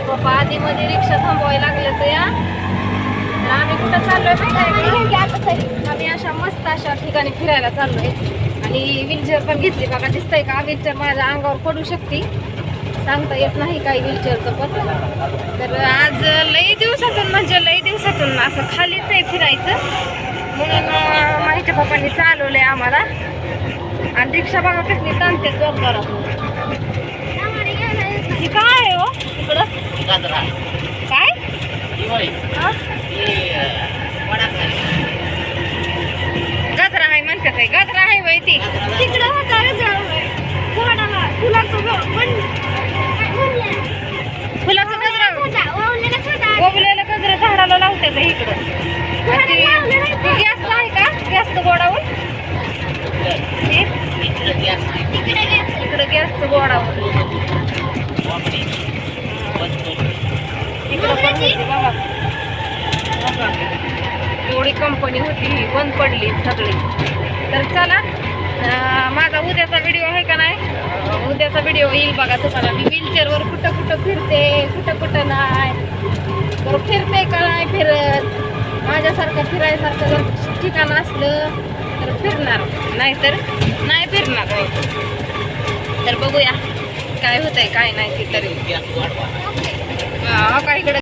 बाबा आधी मध्ये रिक्षा थांबवायला लागलं तर या आम्ही कुठं चाललोय माहिती आम्ही अशा मस्त अशा ठिकाणी फिरायला चाललोय. आणि व्हीलचेअर पण घेतली बघा दिसतंय का? व्हीलचेअर माझ्या अंगावर पडू शकते. सांगता येत नाही काही व्हीलचेअरचं पण. तर आज लई दिवसातून म्हणजे लई दिवसातून असं खालीच आहे फिरायचं. म्हणून माझ्या माहिती पप्पांनी चालवलंय आम्हाला. आणि रिक्षा बघा कसली ताणते जोरदारात ही काय आहे हो इकडं काय? हा? गजरा आहे म्हणतात आहे गजरा आहे बाई ती. तिकडं होता गजरा झाडाला फुलाचं फुलाचं गजरा. ओबलेलं गजरा झाडाला लावतात इकडं. आणि ती- ती. गॅस आहे का? गॅसचं गोडावर हे? इकडं गॅसचं गोडावर इकडं पण होती बघा बघा. एवढी कंपनी होती ही बंद पडली सगळी. तर चला माझा उद्याचा व्हिडिओ आहे का नाही? उद्याचा व्हिडिओ येईल बघा तुम्हाला. मी व्हीलचेअरवर कुठं कुठं फिरते कुठं कुठं नाही. तर फिरते का नाही फिरत? माझ्यासारखं फिरायसारखं जर ठिकाण असलं तर फिरणार. नाहीतर नाही फिरणार. तर बघूया काय होतंय काय नाही ते तरी. हा, इकडे?